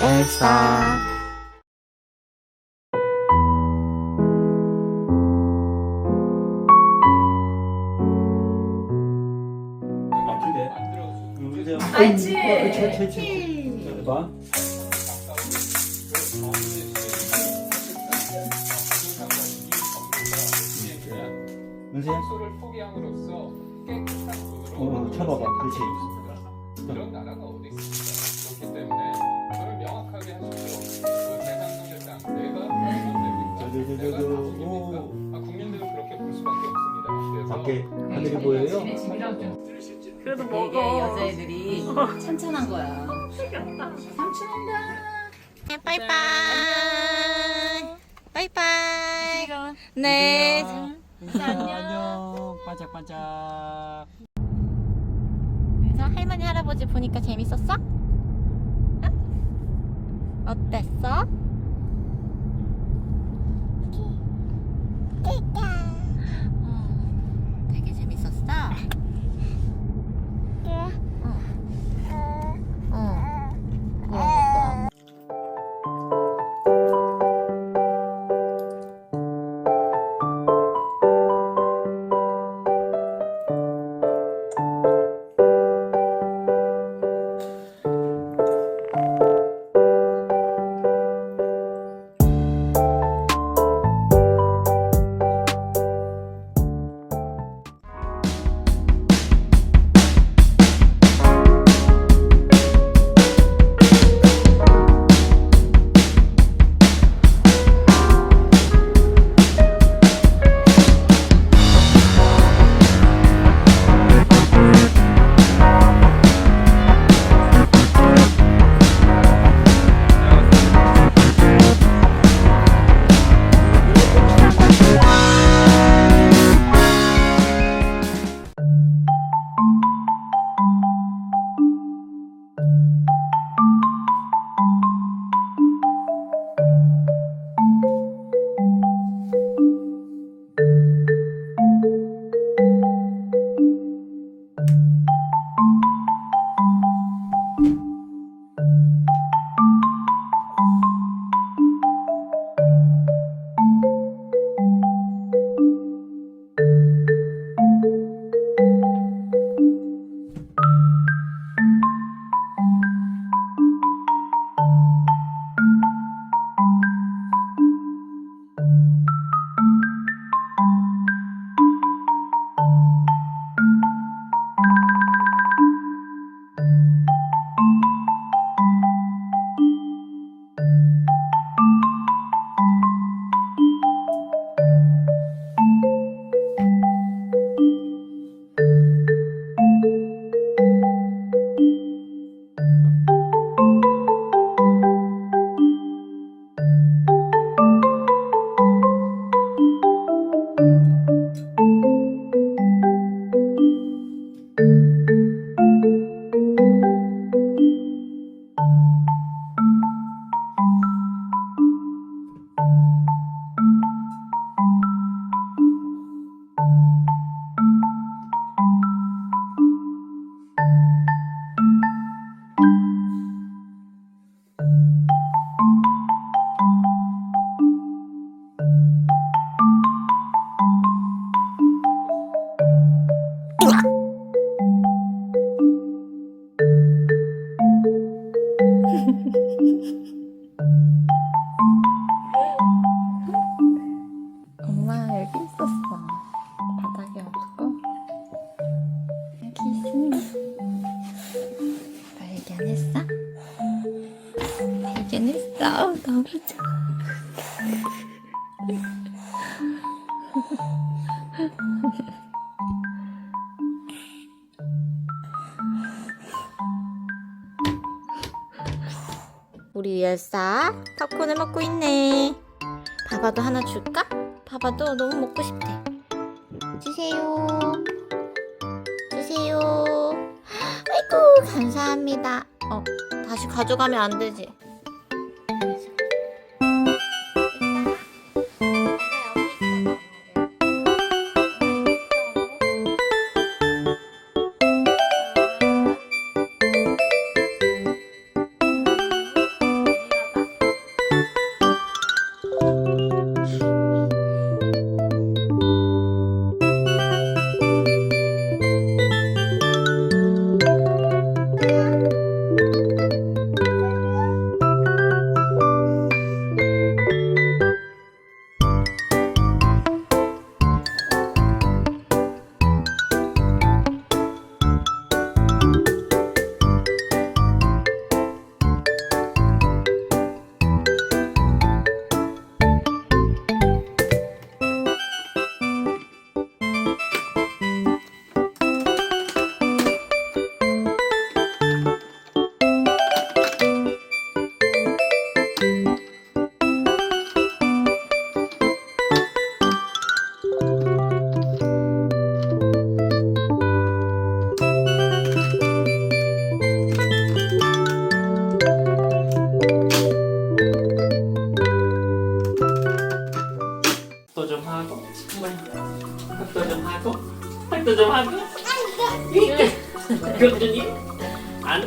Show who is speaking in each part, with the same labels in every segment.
Speaker 1: 엘사?
Speaker 2: 알지?
Speaker 3: 소를 포기함으로써 깨끗한 돈으로
Speaker 4: 어, 쳐봐봐. 그렇지.
Speaker 3: 그런 나라가 어디 있습니까? 그렇기 때문에 저를 명확하게 하십시오. 그 내가?
Speaker 4: 오.
Speaker 3: 아, 국민들은 그렇게 볼 수밖에 없습니다. 그래서
Speaker 4: 밖에 하늘이 보여요?
Speaker 2: 그래도
Speaker 5: 되게
Speaker 2: 먹어.
Speaker 5: 여자애들이 찬찬한 거야. 삼촌 온다.
Speaker 1: 빠이빠이 빠이빠이 네
Speaker 4: 안녕. 반짝반짝.
Speaker 1: 그래서 할머니 할아버지 보니까 재밌었어? 응? 어땠어? 어, 우리 엘사 팝콘을 먹고 있네. 바바도 하나 줄까? 바바도 너무 먹고 싶대. 주세요. 주세요. 아이고, 감사합니다. 어, 다시 가져가면 안 되지.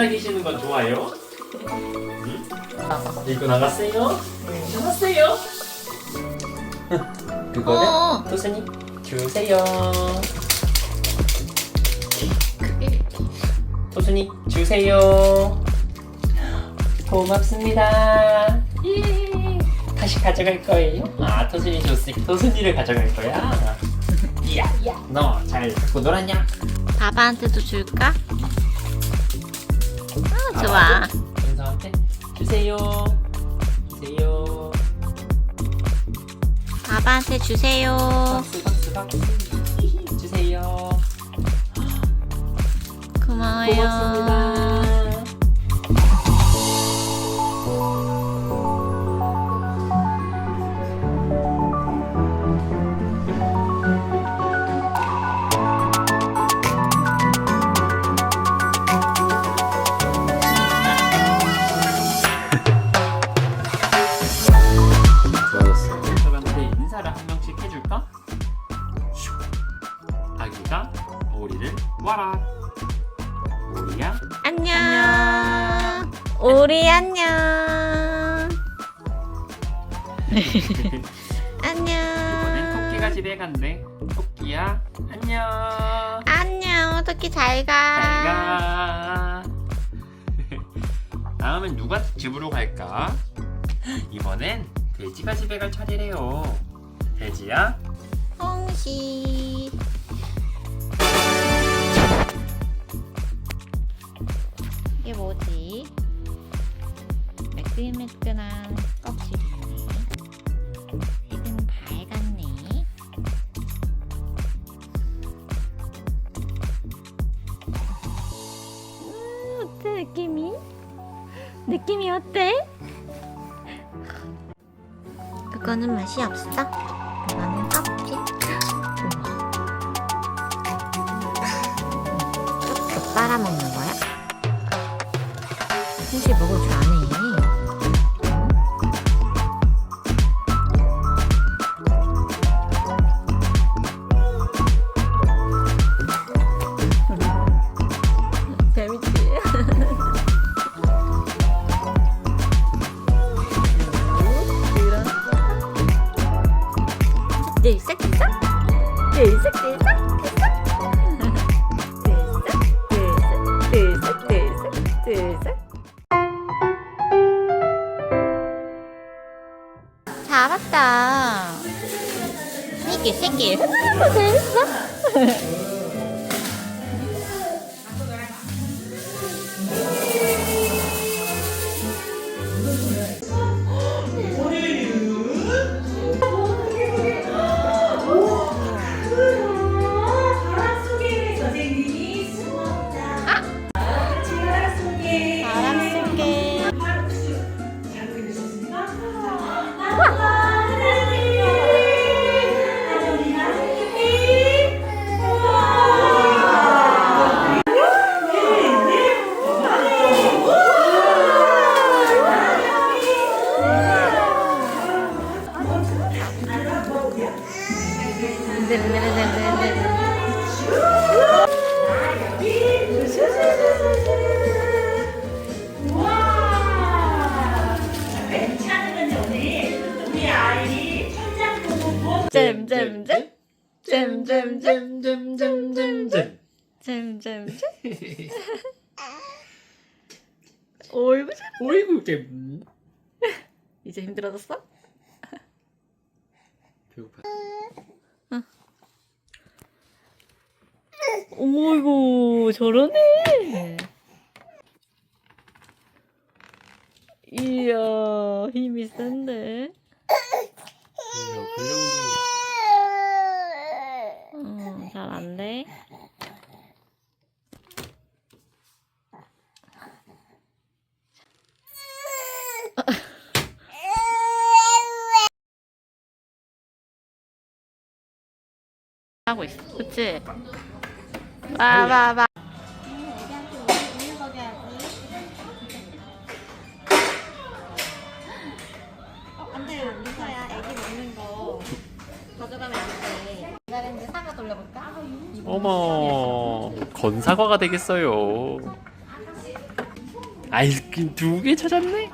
Speaker 2: 앉아 계시는 건 좋아요? 응? 들고 나갔어요? 나갔어요? 그거는
Speaker 1: 어.
Speaker 2: 교수님 주세요. 교수님 주세요. 고맙습니다. 예. 다시 가져갈 거예요? 아 토순이 줬으니까 토순이를 가져갈 거야. 야야 너 잘 갖고 놀았냐?
Speaker 1: 바바한테도 줄까? 아, 좋아.
Speaker 2: 윤서한테 주세요. 주세요.
Speaker 1: 바바한테 주세요.
Speaker 2: 박수 박수 박수. 주세요.
Speaker 1: 고마워요.
Speaker 2: 고맙습니다.
Speaker 1: 우리 안녕.
Speaker 2: 이번엔
Speaker 1: 안녕.
Speaker 2: 토끼가 집에 간대. 토끼야, 안녕.
Speaker 1: 안녕. 토끼 잘 가.
Speaker 2: 잘 가. 다음엔 누가 집으로 갈까? 이번엔 돼지가 집에 갈 차례래요. 돼지야,
Speaker 1: 홍시. 매끈매끈한 껍질이네. 색은 밝았네. 음, 어때 느낌이? 느낌이 어때? 그거는 맛이 없어. 이거는 껍질. 쭉쭉 빨아먹는 새끼 새끼 재밌어 잼잼잼 잼잼잼
Speaker 2: 잼잼잼잼잼.
Speaker 1: 잼잼잼 어이구 잘
Speaker 2: 어이구 잼.
Speaker 1: 이제 힘들어졌어?
Speaker 2: 배고파.
Speaker 1: 어이구 저러네 이야 힘이 센데
Speaker 2: 운동이야.
Speaker 1: 하고 있어. 그치? 와, 와, 와.
Speaker 2: 어머, 건사과가 되겠어요. 아이스크림 두 개 찾았네?